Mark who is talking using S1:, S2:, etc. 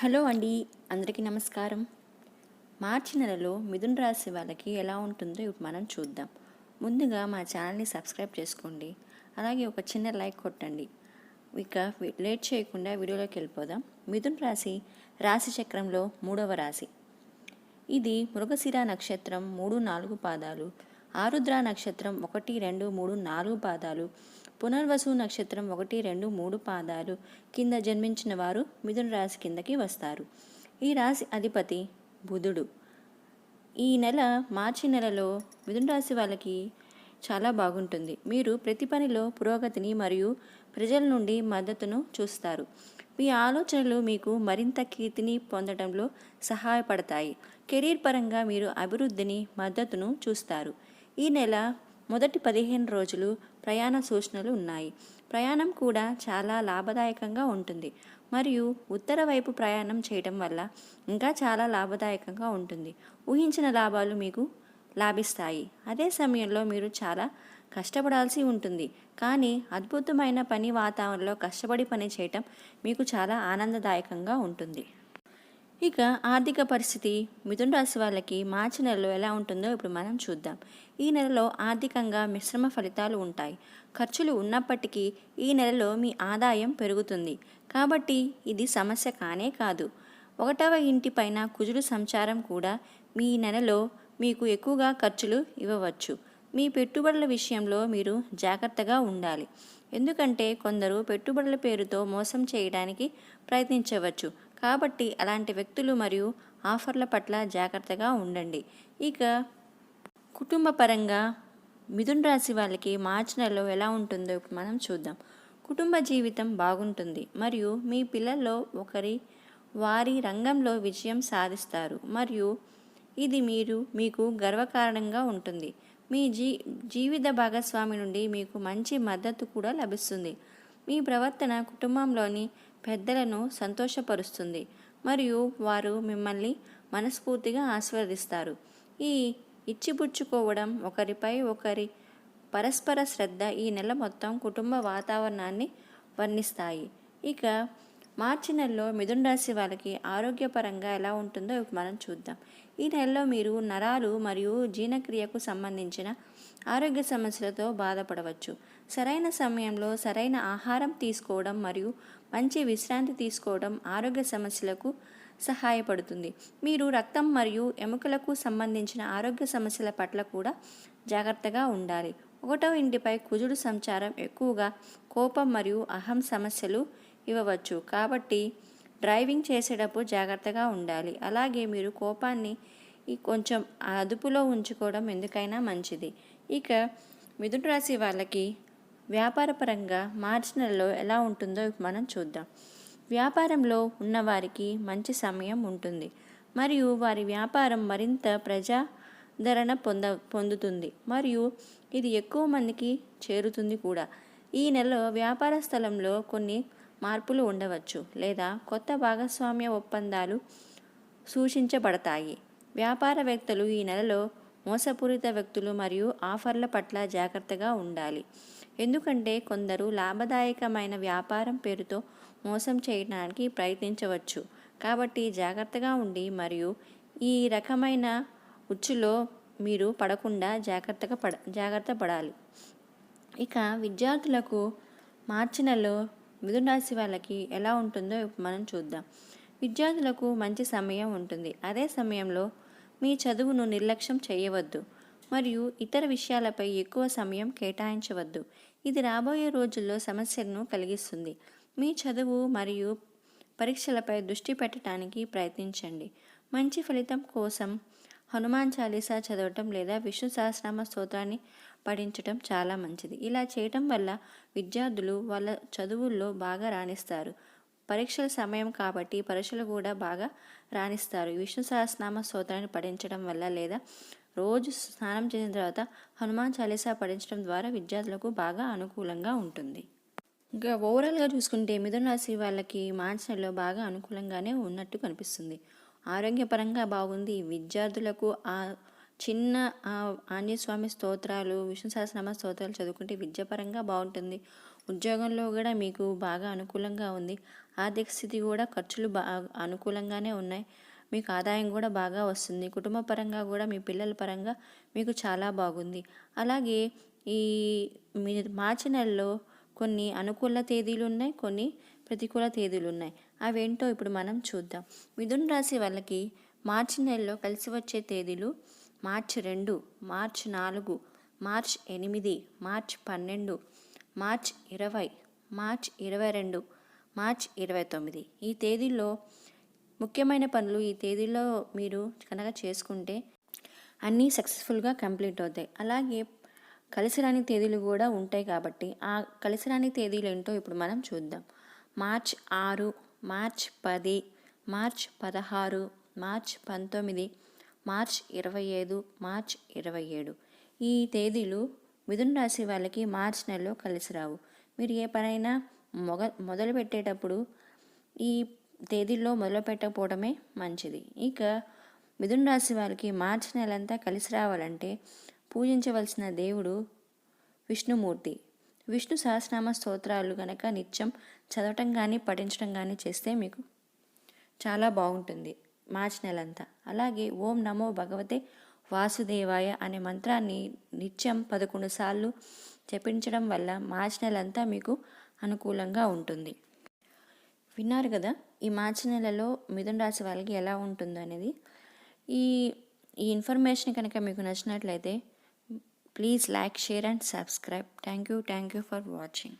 S1: Hello అండి అందరికీ నమస్కారం. మార్చి నెలలో మిథున రాశి వాళ్ళకి ఎలా ఉంటుందో ఇప్పుడు మనం చూద్దాం. ముందుగా మా ఛానల్ని సబ్స్క్రైబ్ చేసుకోండి. అలాగే ఒక చిన్న లైక్ కొట్టండి. ఇక లేట్ చేయకుండా వీడియోలోకి వెళ్ళిపోదాం. మిథున రాశి రాశి చక్రంలో మూడవ రాశి. ఇది మృగశిర నక్షత్రం మూడు నాలుగు పాదాలు ఆరుద్ర నక్షత్రం ఒకటి రెండు మూడు నాలుగు పాదాలు. పునర్వసు నక్షత్రం ఒకటి రెండు మూడు పాదాలు. కింద జన్మించిన వారు మిథున రాశి కిందకి వస్తారు. ఈ రాశి అధిపతి బుధుడు. ఈ నెల మార్చి నెలలో మిథున రాశి వాళ్ళకి చాలా బాగుంటుంది. మీరు ప్రతి పనిలో పురోగతిని మరియు ప్రజల నుండి మద్దతును చూస్తారు. మీ ఆలోచనలు మీకు మరింత కీర్తిని పొందడంలో సహాయపడతాయి. కెరీర్ పరంగా మీరు అభివృద్ధిని మద్దతును చూస్తారు. ఈ నెల మొదటి పదిహేను రోజులు ప్రయాణ సూచనలు ఉన్నాయి. ప్రయాణం కూడా చాలా లాభదాయకంగా ఉంటుంది. మరియు ఉత్తర వైపు ప్రయాణం చేయడం వల్ల ఇంకా చాలా లాభదాయకంగా ఉంటుంది. ఊహించిన లాభాలు మీకు లాభిస్తాయి. అదే సమయంలో మీరు చాలా కష్టపడాల్సి ఉంటుంది. కానీ అద్భుతమైన పని వాతావరణంలో కష్టపడి పని చేయటం మీకు చాలా ఆనందదాయకంగా ఉంటుంది. ఇక ఆర్థిక పరిస్థితి మిథున రాశి వాళ్ళకి మార్చి నెలలో ఎలా ఉంటుందో ఇప్పుడు మనం చూద్దాం. ఈ నెలలో ఆర్థికంగా మిశ్రమ ఫలితాలు ఉంటాయి. ఖర్చులు ఉన్నప్పటికీ ఈ నెలలో మీ ఆదాయం పెరుగుతుంది. కాబట్టి ఇది సమస్య కానే కాదు. ఒకటవ ఇంటి పైన కుజుడు సంచారం కూడా మీ నెలలో మీకు ఎక్కువగా ఖర్చులు ఇవ్వవచ్చు. మీ పెట్టుబడుల విషయంలో మీరు జాగ్రత్తగా ఉండాలి. ఎందుకంటే కొందరు పెట్టుబడుల పేరుతో మోసం చేయడానికి ప్రయత్నించవచ్చు. కాబట్టి అలాంటి వ్యక్తులు మరియు ఆఫర్ల పట్ల జాగ్రత్తగా ఉండండి. ఇక కుటుంబ పరంగా మిథున్ రాశి వాళ్ళకి మార్చి నెలలో ఎలా ఉంటుందో ఇప్పుడు మనం చూద్దాం. కుటుంబ జీవితం బాగుంటుంది మరియు మీ పిల్లల్లో ఒకరి వారి రంగంలో విజయం సాధిస్తారు మరియు ఇది మీరు మీకు గర్వకారణంగా ఉంటుంది. మీ జీ జీవిత భాగస్వామి నుండి మీకు మంచి మద్దతు కూడా లభిస్తుంది. మీ ప్రవర్తన కుటుంబంలోని పెద్దలను సంతోషపరుస్తుంది. మరియు వారు మిమ్మల్ని మనస్ఫూర్తిగా ఆస్వాదిస్తారు ఈ ఇచ్చిపుచ్చుకోవడం ఒకరిపై ఒకరి పరస్పర శ్రద్ధ ఈ నెల మొత్తం కుటుంబ వాతావరణాన్ని వర్ణిస్తాయి. ఇక మార్చి నెలలో మిథున రాశి వాళ్ళకి ఆరోగ్యపరంగా ఎలా ఉంటుందో మనం చూద్దాం. ఈ నెలలో మీరు నరాలు మరియు జీర్ణక్రియకు సంబంధించిన ఆరోగ్య సమస్యలతో బాధపడవచ్చు. సరైన సమయంలో సరైన ఆహారం తీసుకోవడం మరియు మంచి విశ్రాంతి తీసుకోవడం ఆరోగ్య సమస్యలకు సహాయపడుతుంది. మీరు రక్తం మరియు ఎముకలకు సంబంధించిన ఆరోగ్య సమస్యల పట్ల కూడా జాగ్రత్తగా ఉండాలి. ఒకటవ ఇంటిపై కుజుడు సంచారం ఎక్కువగా కోపం మరియు అహం సమస్యలు ఇవ్వవచ్చు. కాబట్టి డ్రైవింగ్ చేసేటప్పుడు జాగ్రత్తగా ఉండాలి. అలాగే మీరు కోపాన్ని కొంచెం అదుపులో ఉంచుకోవడం ఎందుకైనా మంచిది. ఇక మిథున రాశి వాళ్ళకి వ్యాపారపరంగా మార్చి నెలలో ఎలా ఉంటుందో మనం చూద్దాం. వ్యాపారంలో ఉన్నవారికి మంచి సమయం ఉంటుంది. మరియు వారి వ్యాపారం మరింత ప్రజాదరణ పొంద పొందుతుంది. మరియు ఇది ఎక్కువ మందికి చేరుతుంది కూడా. ఈ నెలలో వ్యాపార స్థలంలో కొన్ని మార్పులు ఉండవచ్చు లేదా కొత్త భాగస్వామ్య ఒప్పందాలు సూచించబడతాయి. వ్యాపారవేత్తలు ఈ నెలలో మోసపూరిత వ్యక్తులు మరియు ఆఫర్ల పట్ల జాగ్రత్తగా ఉండాలి. ఎందుకంటే కొందరు లాభదాయకమైన వ్యాపారం పేరుతో మోసం చేయడానికి ప్రయత్నించవచ్చు. కాబట్టి జాగ్రత్తగా ఉండి మరియు ఈ రకమైన ఉచ్చులో మీరు పడకుండా జాగ్రత్తగా పడ జాగ్రత్త పడాలి. ఇక విద్యార్థులకు మార్చి నెలలో మిథున రాశి వాళ్ళకి ఎలా ఉంటుందో మనం చూద్దాం. విద్యార్థులకు మంచి సమయం ఉంటుంది. అదే సమయంలో మీ చదువును నిర్లక్ష్యం చేయవద్దు. మరియు ఇతర విషయాలపై ఎక్కువ సమయం కేటాయించవద్దు. ఇది రాబోయే రోజుల్లో సమస్యలను కలిగిస్తుంది. మీ చదువు మరియు పరీక్షలపై దృష్టి పెట్టడానికి ప్రయత్నించండి. మంచి ఫలితం కోసం హనుమాన్ చాలీసా చదవటం లేదా విష్ణు సహస్రనామ స్తోత్రాన్ని పఠించటం చాలా మంచిది. ఇలా చేయటం వల్ల విద్యార్థులు వాళ్ళ చదువుల్లో బాగా రాణిస్తారు. పరీక్షల సమయం కాబట్టి పరీక్షలు కూడా బాగా రాణిస్తారు. విష్ణు సహస్రనామ స్తోత్రాన్ని పఠించడం వల్ల లేదా రోజు స్నానం చేసిన తర్వాత హనుమాన్ చాలీసా పఠించడం ద్వారా విద్యార్థులకు బాగా అనుకూలంగా ఉంటుంది. ఇంకా ఓవరాల్గా చూసుకుంటే మిథున రాశి వాళ్ళకి మార్చి నెలలో బాగా అనుకూలంగానే ఉన్నట్టు కనిపిస్తుంది. ఆరోగ్యపరంగా బాగుంది. విద్యార్థులకు ఆ చిన్న ఆ ఆంజనేయ స్వామి స్తోత్రాలు విష్ణు సహస్రనామ స్తోత్రాలు చదువుకుంటే విద్యాపరంగా బాగుంటుంది. ఉద్యోగంలో కూడా మీకు బాగా అనుకూలంగా ఉంది. ఆర్థిక స్థితి కూడా ఖర్చులు బాగా అనుకూలంగానే ఉన్నాయి. మీకు ఆదాయం కూడా బాగా వస్తుంది. కుటుంబ పరంగా కూడా మీ పిల్లల పరంగా మీకు చాలా బాగుంది. అలాగే ఈ మీ మార్చి నెలలో కొన్ని అనుకూల తేదీలు ఉన్నాయి కొన్ని ప్రతికూల తేదీలు ఉన్నాయి. అవేంటో ఇప్పుడు మనం చూద్దాం. మిథున్ రాశి వాళ్ళకి మార్చి నెలలో కలిసి వచ్చే తేదీలు మార్చ్ రెండు మార్చ్ నాలుగు మార్చ్ ఎనిమిది మార్చ్ పన్నెండు మార్చ్ ఇరవై మార్చ్ ఇరవై రెండు మార్చ్ ఇరవై తొమ్మిది. ఈ తేదీల్లో ముఖ్యమైన పనులు ఈ తేదీలో మీరు కనుక చేసుకుంటే అన్నీ సక్సెస్ఫుల్గా కంప్లీట్ అవుతాయి. అలాగే కలిసిరాని తేదీలు కూడా ఉంటాయి కాబట్టి ఆ కలిసిరాని తేదీలు ఏంటో ఇప్పుడు మనం చూద్దాం. మార్చ్ ఆరు మార్చ్ పది మార్చ్ పదహారు మార్చ్ పంతొమ్మిది మార్చ్ ఇరవై ఐదు మార్చ్ ఇరవై ఏడు. ఈ తేదీలు మిథున రాశి వాళ్ళకి మార్చ్ నెలలో కలిసి రావు. మీరు ఏ పనైనా మొగ మొదలు పెట్టేటప్పుడు ఈ తేదీల్లో మొదలు పెట్టకపోవడమే మంచిది. ఇక మిథున రాశి వారికి మార్చి నెలంతా కలిసి రావాలంటే పూజించవలసిన దేవుడు విష్ణుమూర్తి. విష్ణు సహస్రనామ స్తోత్రాలు కనుక నిత్యం చదవటం కానీ పఠించడం కానీ చేస్తే మీకు చాలా బాగుంటుంది మార్చి నెలంతా. అలాగే ఓం నమో భగవతే వాసుదేవాయ అనే మంత్రాన్ని నిత్యం పదకొండు సార్లు జపించడం వల్ల మార్చి నెలంతా మీకు అనుకూలంగా ఉంటుంది. విన్నారు కదా ఈ మార్చి నెలలో మిథున రాశి వాళ్ళకి ఎలా ఉంటుందో అనేది. ఈ ఈ ఇన్ఫర్మేషన్ కనుక మీకు నచ్చినట్లయితే please like share and subscribe. Thank you thank you for watching.